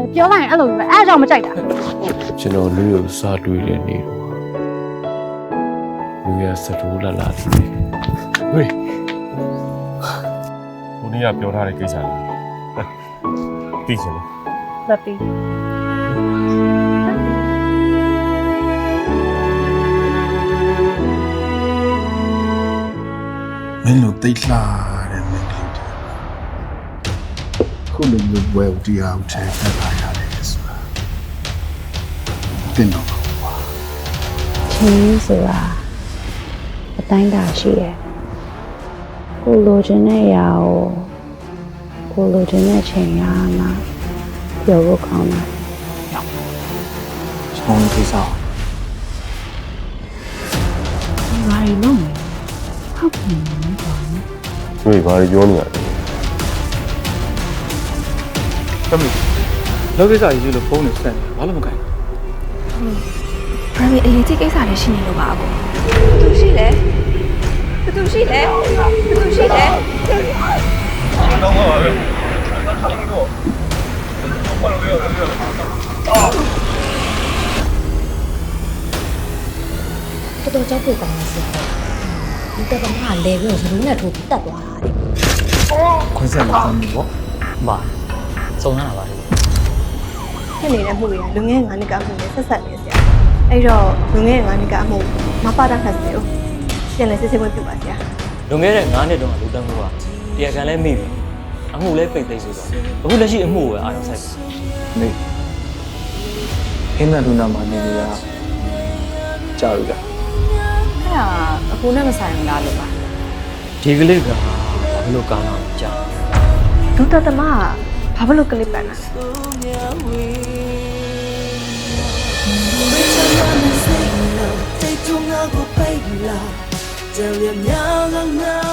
လည်းပြောလိုက်ရင်အဲ့လိုပဲအဲ့ဒါကြောင့်မကြိုက်တာကျွန်တော်လူကိုစားတွေ့တဲ့နေ့တော့လူရစတိုးလာလာတယ်ဟေးကိုနေ့ကပြောထားတဲ့ကိစ္စလေးသိချင်တယ်လက်ပြီးမင်းလိုတိတ်လှတဲ့မင်းကလေးတည်းခုလိုမျိုးဝဲဦးတရားဦးထဲဖက်လာရတယ်ဆိုတာ တင်တော့ပါကွာ ချင်းဆိုတာအတိုင်းတာရှိရဲ့ကိုလိုချင်တဲ့အရာကိုကိုလိုချင်တဲ့ချိန်ရမှာပြောဖို့ကောင်းတယ် ချောင်းကိစ္စ ဘာလို့လုံးလဲဟုတ်ပြီနော်ကွာ ဟေးဘာပြောနေရလဲ သမီးလောကိစ္စရေးလို့ဖုန်းနဲ့ဆက်နေဘာလို့မကိုင် ဘာလို့အရေးကြီးကိစ္စတွေရှိနေလို့ပါအကိုဘသူရှိလဲဘသူရှိလဲဘသူရှိလဲ တော်တော်ကြောက်ဖို့ကောင်းတယ်ဆိုတော့ဒီတပန်းကလဲပြီးတော့ဇလုံးနဲ့ထိုးပြီးတက်သွားတာလေ ခွင့်ဆက်လာသမီးပေါ့ဘာစုံလာပါလေ ။ ဖြစ်နေတဲ့မှုတွေကလူငယ်ငါးနှစ်ကအမှုနဲ့ဆက်ဆက်နေဆရာအဲ့တော့လူငယ်ငါးနှစ်ကအမှုမပါတာခက်စေကိုပြန်လဲစစ်စစ်ဝင်ပြပါဆရာလွန်ခဲ့တဲ့9နှစ်တုန်းကလူတက်မှုကတရားခံလဲမိပြီအမှုလဲပိတ်သိမ်းဆိုတော့အခုလက်ရှိအမှုကိုပဲအာရုံစိုက်ပါမေးဟင်းနဲ့လူနာမှာနေနေတာကြာပြီလားအဲ့ဒါအကိုနဲ့မဆိုင်ဘူးလားလို့ပါဒီကလေးကဘာလို့ကောင်းတော့ကြာဒုတတမက ဘာဖြစ်လို့ကလစ်ပန်လဲကြောင်ရမြောင်ငါ